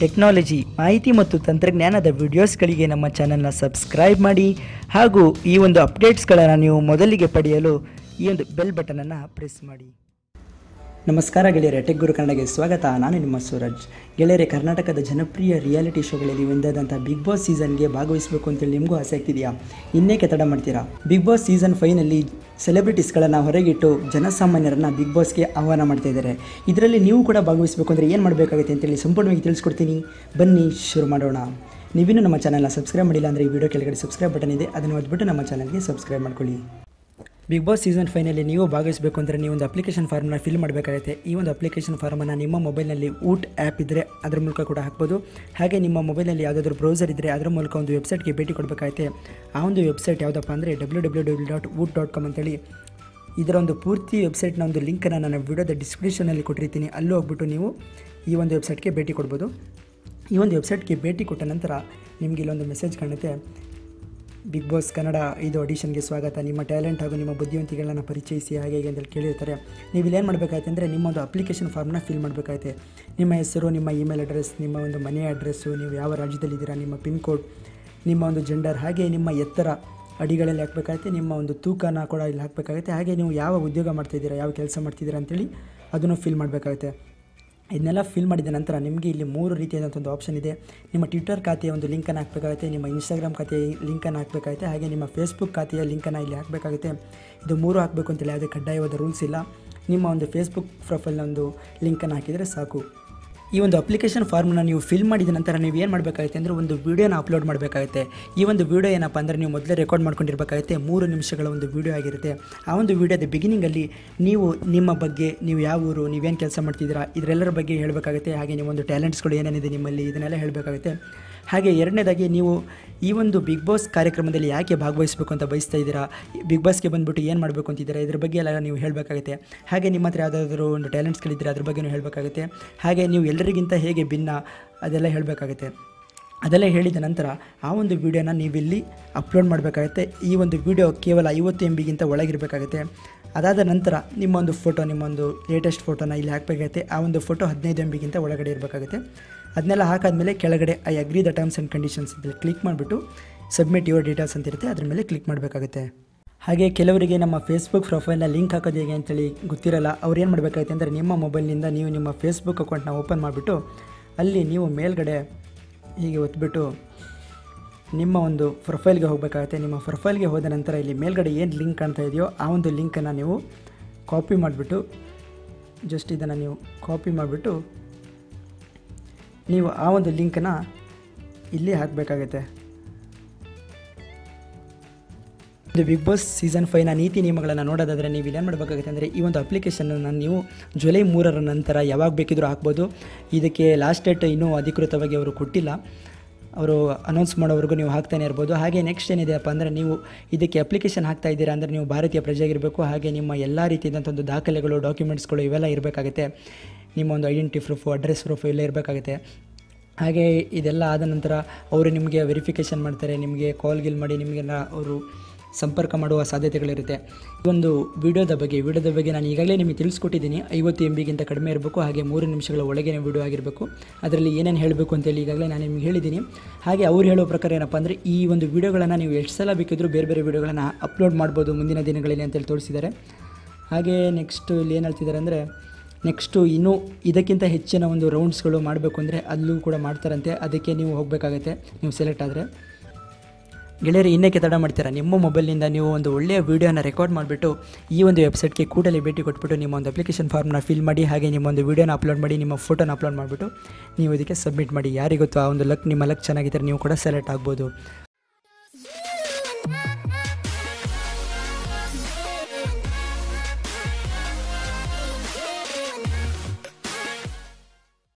Technology, ಮಾಹಿತಿ ಮತ್ತು ತಂತ್ರಜ್ಞಾನದ ವಿಡಿಯೋಸ್ಗಳಿಗೆ ನಮ್ಮ ಚಾನಲ್ನ ಸಬ್ಸ್ಕ್ರೈಬ್ ಮಾಡಿ ಹಾಗೂ ಈ ಒಂದು ಅಪ್ಡೇಟ್ಸ್ಗಳನ್ನು ನೀವು ಮೊದಲಿಗೆ ಪಡೆಯಲು ಈ ಒಂದು ಬೆಲ್ ಬಟನನ್ನು ಪ್ರೆಸ್ ಮಾಡಿ. ನಮಸ್ಕಾರ ಗೆಳೆಯರೆ, ಟೆಕ್ ಗುರು ಕನ್ನಡಗೆ ಸ್ವಾಗತ. ನಾನು ನಿಮ್ಮ ಸೂರಜ್. ಗೆಳೆಯರೆ, ಕರ್ನಾಟಕದ ಜನಪ್ರಿಯ ರಿಯಾಲಿಟಿ ಶೋಗಳಲ್ಲಿ ಒಂದಾದಂಥ ಬಿಗ್ ಬಾಸ್ ಸೀಸನ್ಗೆ ಭಾಗವಹಿಸಬೇಕು ಅಂತೇಳಿ ನಿಮಗೂ ಆಸೆ ಆಗ್ತಿದೆಯಾ? ಇನ್ನೇಕೆ ತಡ ಮಾಡ್ತೀರಾ? ಬಿಗ್ ಬಾಸ್ ಸೀಸನ್ ಫೈನಲ್ಲಿ ಸೆಲೆಬ್ರಿಟೀಸ್ಗಳನ್ನು ಹೊರಗಿಟ್ಟು ಜನಸಾಮಾನ್ಯರನ್ನು ಬಿಗ್ ಬಾಸ್ಗೆ ಆಹ್ವಾನ ಮಾಡ್ತಾ ಇದ್ದಾರೆ. ಇದರಲ್ಲಿ ನೀವು ಕೂಡ ಭಾಗವಹಿಸಬೇಕು ಅಂದರೆ ಏನು ಮಾಡಬೇಕಾಗುತ್ತೆ ಅಂತೇಳಿ ಸಂಪೂರ್ಣವಾಗಿ ತಿಳಿಸ್ಕೊಡ್ತೀನಿ. ಬನ್ನಿ, ಶುರು ಮಾಡೋಣ. ನೀವಿನ್ನೂ ನಮ್ಮ ಚಾನಲ್ನ ಸಬ್ಸ್ಕ್ರೈಬ್ ಮಾಡಿಲ್ಲ ಅಂದರೆ ಈ ವಿಡಿಯೋ ಕೆಳಗಡೆ ಸಬ್ಸ್ಕ್ರೈಬ್ ಬಟನ್ ಇದೆ. ಅದನ್ನು ಒದ್ಬಿಟ್ಟು ನಮ್ಮ ಚಾನಲ್ಗೆ ಸಬ್ಸ್ಕ್ರೈಬ್ ಮಾಡ್ಕೊಳ್ಳಿ. ಬಿಗ್ ಬಾಸ್ ಸೀಸನ್ ಫೈನಲ್ಲಿ ನೀವು ಭಾಗವಹಿಸಬೇಕು ಅಂದರೆ ನೀವು ಒಂದು ಅಪ್ಲಿಕೇಶನ್ ಫಾರ್ಮ್ನ ಫಿಲ್ ಮಾಡಬೇಕಾಗುತ್ತೆ. ಈ ಒಂದು ಅಪ್ಲಿಕೇಶನ್ ಫಾರ್ಮನ್ನು ನಿಮ್ಮ ಮೊಬೈಲ್ನಲ್ಲಿ ಊಟ್ ಆ್ಯಪ್ ಇದ್ದರೆ ಅದರ ಮೂಲಕ ಕೂಡ ಹಾಕ್ಬೋದು. ಹಾಗೆ ನಿಮ್ಮ ಮೊಬೈಲಲ್ಲಿ ಯಾವುದಾದ್ರೂ ಬ್ರೌಸರ್ ಇದ್ದರೆ ಅದರ ಮೂಲಕ ಒಂದು ವೆಬ್ಸೈಟ್ಗೆ ಭೇಟಿ ಕೊಡಬೇಕಾಗುತ್ತೆ. ಆ ಒಂದು ವೆಬ್ಸೈಟ್ ಯಾವುದಪ್ಪ ಅಂದರೆ ಡಬ್ಲ್ಯೂ ಡಬ್ಲ್ಯೂ ಡಬ್ಲ್ಯೂ ಡಾಟ್ ಊಟ್ ಡಾಟ್ ಕಾಮ್ ಅಂತೇಳಿ. ಇದರ ಒಂದು ಪೂರ್ತಿ ವೆಬ್ಸೈಟ್ನ ಒಂದು ಲಿಂಕನ್ನು ನಾನು ವಿಡಿಯೋದ ಡಿಸ್ಕ್ರಿಪ್ಷನಲ್ಲಿ ಕೊಟ್ಟಿರ್ತೀನಿ. ಅಲ್ಲೂ ಹೋಗ್ಬಿಟ್ಟು ನೀವು ಈ ಒಂದು ವೆಬ್ಸೈಟ್ಗೆ ಭೇಟಿ ಕೊಡ್ಬೋದು. ಈ ಒಂದು ವೆಬ್ಸೈಟ್ಗೆ ಭೇಟಿ ಕೊಟ್ಟ ನಂತರ ನಿಮಗೆ ಇಲ್ಲೊಂದು ಮೆಸೇಜ್ ಕಾಣುತ್ತೆ. ಬಿಗ್ ಬಾಸ್ ಕನ್ನಡ ಇದು ಆಡಿಷನ್ಗೆ ಸ್ವಾಗತ. ನಿಮ್ಮ ಟ್ಯಾಲೆಂಟ್ ಹಾಗೂ ನಿಮ್ಮ ಬುದ್ಧಿವಂತಿಕೆಗಳನ್ನು ಪರಿಚಯಿಸಿ ಹಾಗೆ ಹೀಗೆ ಅಂತೇಳಿ ಕೇಳಿರ್ತಾರೆ. ನೀವು ಇಲ್ಲೇನು ಮಾಡಬೇಕಾಯ್ತು ಅಂದರೆ ನಿಮ್ಮ ಒಂದು ಅಪ್ಲಿಕೇಶನ್ ಫಾರ್ಮ್ನ ಫಿಲ್ ಮಾಡಬೇಕಾಯ್ತೆ. ನಿಮ್ಮ ಹೆಸರು, ನಿಮ್ಮ ಇಮೇಲ್ ಅಡ್ರೆಸ್ ನಿಮ್ಮ ಒಂದು ಮನೆ ಅಡ್ರೆಸ್ಸು ನೀವು ಯಾವ ರಾಜ್ಯದಲ್ಲಿದ್ದೀರಾ ನಿಮ್ಮ ಪಿನ್ ಕೋಡ್ ನಿಮ್ಮ ಒಂದು ಜೆಂಡರ್ ಹಾಗೆ ನಿಮ್ಮ ಎತ್ತರ ಅಡಿಗಳಲ್ಲಿ ಹಾಕಬೇಕಾಗುತ್ತೆ ನಿಮ್ಮ ಒಂದು ತೂಕನ ಕೂಡ ಇಲ್ಲಿ ಹಾಕಬೇಕಾಗುತ್ತೆ. ಹಾಗೆ ನೀವು ಯಾವ ಉದ್ಯೋಗ ಮಾಡ್ತಿದ್ದೀರಾ ಯಾವ ಕೆಲಸ ಮಾಡ್ತಿದ್ದೀರಾ ಅಂತೇಳಿ ಅದನ್ನು ಫಿಲ್ ಮಾಡಬೇಕಾಗುತ್ತೆ. ಇದನ್ನೆಲ್ಲ ಫಿಲ್ ಮಾಡಿದ ನಂತರ ನಿಮಗೆ ಇಲ್ಲಿ ಮೂರು ರೀತಿಯಾದಂಥ ಒಂದು ಆಪ್ಷನ್ ಇದೆ. ನಿಮ್ಮ ಟ್ವಿಟರ್ ಖಾತೆಯ ಒಂದು ಲಿಂಕನ್ನು ಹಾಕಬೇಕಾಗುತ್ತೆ, ನಿಮ್ಮ ಇನ್ಸ್ಟಾಗ್ರಾಮ್ ಖಾತೆಯ ಲಿಂಕನ್ನು ಹಾಕಬೇಕಾಗುತ್ತೆ, ಹಾಗೆ ನಿಮ್ಮ ಫೇಸ್ಬುಕ್ ಖಾತೆಯ ಲಿಂಕನ್ನು ಇಲ್ಲಿ ಹಾಕಬೇಕಾಗುತ್ತೆ. ಇದು ಮೂರು ಹಾಕಬೇಕು ಅಂತೇಳಿ ಯಾವುದೇ ಕಡ್ಡಾಯವಾದ ರೂಲ್ಸ್ ಇಲ್ಲ. ನಿಮ್ಮ ಒಂದು ಫೇಸ್ಬುಕ್ ಪ್ರೊಫೈಲ್ನ ಒಂದು ಲಿಂಕನ್ನು ಹಾಕಿದರೆ ಸಾಕು. ಈ ಒಂದು ಅಪ್ಲಿಕೇಶನ್ ಫಾರ್ಮ್ನ ನೀವು ಫಿಲ್ ಮಾಡಿದ ನಂತರ ನೀವು ಏನು ಮಾಡಬೇಕಾಗುತ್ತೆ ಅಂದರೆ ಒಂದು ವೀಡಿಯೋನ ಅಪ್ಲೋಡ್ ಮಾಡಬೇಕಾಗುತ್ತೆ. ಈ ಒಂದು ವೀಡಿಯೋ ಏನಪ್ಪ ಅಂದರೆ ನೀವು ಮೊದಲೇ ರೆಕಾರ್ಡ್ ಮಾಡ್ಕೊಂಡಿರ್ಬೇಕಾಗುತ್ತೆ. ಮೂರು ನಿಮಿಷಗಳ ಒಂದು ವೀಡಿಯೋ ಆಗಿರುತ್ತೆ. ಆ ಒಂದು ವೀಡಿಯೋದ ಬಿಗಿನಿಂಗಲ್ಲಿ ನೀವು ನಿಮ್ಮ ಬಗ್ಗೆ, ನೀವು ಯಾವ ಊರು ನೀವೇನು ಕೆಲಸ ಮಾಡ್ತಿದ್ದೀರಾ, ಇದರೆಲ್ಲರ ಬಗ್ಗೆ ಹೇಳಬೇಕಾಗುತ್ತೆ. ಹಾಗೆ ನಿಮ್ಮ ಒಂದು ಟ್ಯಾಲೆಂಟ್ಸ್ಗಳು ಏನೇನಿದೆ ನಿಮ್ಮಲ್ಲಿ, ಇದನ್ನೆಲ್ಲ ಹೇಳಬೇಕಾಗುತ್ತೆ. ಹಾಗೆ ಎರಡನೇದಾಗಿ ನೀವು ಈ ಒಂದು ಬಿಗ್ ಬಾಸ್ ಕಾರ್ಯಕ್ರಮದಲ್ಲಿ ಯಾಕೆ ಭಾಗವಹಿಸಬೇಕು ಅಂತ ಬಯಸ್ತಾ ಇದ್ದೀರಾ? ಬಿಗ್ ಬಾಸ್ಗೆ ಬಂದುಬಿಟ್ಟು ಏನು ಮಾಡಬೇಕು ಅಂತಿದ್ದೀರಾ? ಇದ್ರ ಬಗ್ಗೆ ಎಲ್ಲ ನೀವು ಹೇಳಬೇಕಾಗುತ್ತೆ. ಹಾಗೆ ನಿಮ್ಮ ಹತ್ರ ಯಾವುದಾದ್ರೂ ಒಂದು ಟ್ಯಾಲೆಂಟ್ಸ್ಗಳಿದ್ದರೆ ಅದ್ರ ಬಗ್ಗೆನೂ ಹೇಳಬೇಕಾಗುತ್ತೆ. ಹಾಗೆ ನೀವು ಎಲ್ಲರಿಗಿಂತ ಹೇಗೆ ಭಿನ್ನ ಅದೆಲ್ಲ ಹೇಳಬೇಕಾಗುತ್ತೆ. ಅದೆಲ್ಲ ಹೇಳಿದ ನಂತರ ಆ ಒಂದು ವೀಡಿಯೋನ ನೀವಿಲ್ಲಿ ಅಪ್ಲೋಡ್ ಮಾಡಬೇಕಾಗುತ್ತೆ. ಈ ಒಂದು ವಿಡಿಯೋ ಕೇವಲ ಐವತ್ತು ಎಂ ಬಿಗಿಂತ ಒಳಗಿರಬೇಕಾಗುತ್ತೆ. ಅದಾದ ನಂತರ ನಿಮ್ಮೊಂದು ಫೋಟೋ ನಿಮ್ಮೊಂದು ಲೇಟೆಸ್ಟ್ ಫೋಟೋನ ಇಲ್ಲಿ ಹಾಕಬೇಕಾಗುತ್ತೆ. ಆ ಒಂದು ಫೋಟೋ ಹದಿನೈದು ಎಂ ಬಿಗಿಂತ ಒಳಗಡೆ ಇರಬೇಕಾಗುತ್ತೆ. ಅದನ್ನೆಲ್ಲ ಹಾಕಾದ್ಮೇಲೆ ಕೆಳಗಡೆ I agree the terms and conditions ಅಂತ ಕ್ಲಿಕ್ ಮಾಡಿಬಿಟ್ಟು ಸಬ್ಮಿಟ್ ಯುವರ್ ಡೀಟೇಲ್ಸ್ ಅಂತ ಇರುತ್ತೆ, ಅದ್ರ ಮೇಲೆ ಕ್ಲಿಕ್ ಮಾಡಬೇಕಾಗುತ್ತೆ. ಹಾಗೆ ಕೆಲವರಿಗೆ ನಮ್ಮ ಫೇಸ್ಬುಕ್ ಪ್ರೊಫೈಲ್ನ ಲಿಂಕ್ ಹಾಕೋದು ಹೇಗೆ ಅಂತೇಳಿ ಗೊತ್ತಿರಲ್ಲ, ಅವ್ರು ಏನು ಮಾಡಬೇಕಾಗುತ್ತೆ ಅಂದರೆ ನಿಮ್ಮ ಮೊಬೈಲ್ನಿಂದ ನೀವು ನಿಮ್ಮ ಫೇಸ್ಬುಕ್ ಅಕೌಂಟ್ನ ಓಪನ್ ಮಾಡಿಬಿಟ್ಟು ಅಲ್ಲಿ ನೀವು ಮೇಲ್ಗಡೆ ಹೀಗೆ ಒತ್ಬಿಟ್ಟು ನಿಮ್ಮ ಒಂದು ಪ್ರೊಫೈಲ್ಗೆ ಹೋಗಬೇಕಾಗುತ್ತೆ. ನಿಮ್ಮ ಪ್ರೊಫೈಲ್ಗೆ ಹೋದ ನಂತರ ಇಲ್ಲಿ ಮೇಲ್ಗಡೆ ಏನು ಲಿಂಕ್ ಕಾಣ್ತಾ ಇದೆಯೋ ಆ ಒಂದು ಲಿಂಕನ್ನು ನೀವು ಕಾಪಿ ಮಾಡಿಬಿಟ್ಟು ಜಸ್ಟ್ ಇದನ್ನು ನೀವು ಕಾಪಿ ಮಾಡಿಬಿಟ್ಟು ನೀವು ಆ ಒಂದು ಲಿಂಕನ್ನು ಇಲ್ಲಿ ಹಾಕಬೇಕಾಗತ್ತೆ. ಇದು ಬಿಗ್ ಬಾಸ್ ಸೀಸನ್ ಫೈವ್ನ ನೀತಿ ನಿಯಮಗಳನ್ನು ನೋಡೋದಾದರೆ ನೀವು ಇಲ್ಲೇನು ಮಾಡಬೇಕಾಗುತ್ತೆ ಅಂದರೆ ಈ ಒಂದು ಅಪ್ಲಿಕೇಶನನ್ನು ನೀವು ಜುಲೈ ಮೂರರ ನಂತರ ಯಾವಾಗ ಬೇಕಿದ್ರೂ ಹಾಕ್ಬೋದು. ಇದಕ್ಕೆ ಲಾಸ್ಟ್ ಡೇಟ್ ಇನ್ನೂ ಅಧಿಕೃತವಾಗಿ ಅವರು ಕೊಟ್ಟಿಲ್ಲ. ಅವರು ಅನೌನ್ಸ್ ಮಾಡೋವರೆಗೂ ನೀವು ಹಾಕ್ತಾನೆ ಇರ್ಬೋದು. ಹಾಗೆ ನೆಕ್ಸ್ಟ್ ಏನಿದೆಯಪ್ಪ ಅಂದರೆ ನೀವು ಇದಕ್ಕೆ ಅಪ್ಲಿಕೇಶನ್ ಹಾಕ್ತಾ ಇದ್ದೀರಾ ಅಂದರೆ ನೀವು ಭಾರತೀಯ ಪ್ರಜೆಯಾಗಿರಬೇಕು. ಹಾಗೆ ನಿಮ್ಮ ಎಲ್ಲ ರೀತಿಯಾದಂಥ ಒಂದು ದಾಖಲೆಗಳು ಡಾಕ್ಯುಮೆಂಟ್ಸ್ಗಳು ಇವೆಲ್ಲ ಇರಬೇಕಾಗುತ್ತೆ. ನಿಮ್ಮ ಒಂದು ಐಡೆಂಟಿ ಪ್ರೂಫು ಅಡ್ರೆಸ್ ಪ್ರೂಫು ಎಲ್ಲ ಇರಬೇಕಾಗುತ್ತೆ. ಹಾಗೆ ಇದೆಲ್ಲ ಆದ ನಂತರ ಅವರು ನಿಮಗೆ ವೆರಿಫಿಕೇಷನ್ ಮಾಡ್ತಾರೆ, ನಿಮಗೆ ಕಾಲ್ ಗಿಲ್ ಮಾಡಿ ನಿಮಗೆಲ್ಲ ಅವರು ಸಂಪರ್ಕ ಮಾಡುವ ಸಾಧ್ಯತೆಗಳಿರುತ್ತೆ. ಈ ಒಂದು ವಿಡಿಯೋದ ಬಗ್ಗೆ ವಿಡಿಯೋದ ಬಗ್ಗೆ ನಾನು ಈಗಾಗಲೇ ನಿಮಗೆ ತಿಳಿಸ್ಕೊಟ್ಟಿದ್ದೀನಿ. ಐವತ್ತು ಎಂ ಬಿಗಿಂತ ಕಡಿಮೆ ಇರಬೇಕು, ಹಾಗೆ ಮೂರು ನಿಮಿಷಗಳ ಒಳಗಿನ ವಿಡಿಯೋ ಆಗಿರಬೇಕು. ಅದರಲ್ಲಿ ಏನೇನು ಹೇಳಬೇಕು ಅಂತೇಳಿ ಈಗಾಗಲೇ ನಾನು ನಿಮ್ಗೆ ಹೇಳಿದ್ದೀನಿ. ಹಾಗೆ ಅವ್ರು ಹೇಳೋ ಪ್ರಕಾರ ಏನಪ್ಪ ಅಂದರೆ, ಈ ಒಂದು ವಿಡಿಯೋಗಳನ್ನು ನೀವು ಎಷ್ಟು ಸಲ ಬೇಕಿದ್ರೂ ಬೇರೆ ಬೇರೆ ವಿಡಿಯೋಗಳನ್ನು ಅಪ್ಲೋಡ್ ಮಾಡ್ಬೋದು ಮುಂದಿನ ದಿನಗಳಲ್ಲಿ ಅಂತೇಳಿ ತೋರಿಸಿದ್ದಾರೆ. ಹಾಗೆ ನೆಕ್ಸ್ಟು ಇಲ್ಲಿ ಏನು ಹೇಳ್ತಿದ್ದಾರೆ ಅಂದರೆ ನೆಕ್ಸ್ಟು ಇನ್ನೂ ಇದಕ್ಕಿಂತ ಹೆಚ್ಚಿನ ಒಂದು ರೌಂಡ್ಸ್ಗಳು ಮಾಡಬೇಕು ಅಂದರೆ, ಅಲ್ಲೂ ಕೂಡ ಮಾಡ್ತಾರಂತೆ. ಅದಕ್ಕೆ ನೀವು ಹೋಗಬೇಕಾಗತ್ತೆ, ನೀವು ಸೆಲೆಕ್ಟ್ ಆದರೆ. ಗೆಳೆಯರು, ಇನ್ನೇಕೆ ತಡ ಮಾಡ್ತೀರಾ? ನಿಮ್ಮ ಮೊಬೈಲ್ನಿಂದ ನೀವು ಒಂದು ಒಳ್ಳೆಯ ವೀಡಿಯೋನ ರೆಕಾರ್ಡ್ ಮಾಡಿಬಿಟ್ಟು ಈ ಒಂದು ವೆಬ್ಸೈಟ್ಗೆ ಕೂಡಲೇ ಭೇಟಿ ಕೊಟ್ಬಿಟ್ಟು ನಿಮ್ಮ ಒಂದು ಅಪ್ಲಿಕೇಶನ್ ಫಾರ್ಮ್ನ ಫಿಲ್ ಮಾಡಿ, ಹಾಗೆ ನಿಮ್ಮ ಒಂದು ವೀಡಿಯೋನ ಅಪ್ಲೋಡ್ ಮಾಡಿ, ನಿಮ್ಮ ಫೋಟೋನ ಅಪ್ಲೋಡ್ ಮಾಡಿಬಿಟ್ಟು ನೀವು ಇದಕ್ಕೆ ಸಬ್ಮಿಟ್ ಮಾಡಿ. ಯಾರಿಗೊತ್ತು ಆ ಒಂದು ಲಕ್ ನಿಮ್ಮ ಲಕ್ ಚೆನ್ನಾಗಿದ್ದರೆ ನೀವು ಕೂಡ ಸೆಲೆಕ್ಟ್ ಆಗ್ಬೋದು.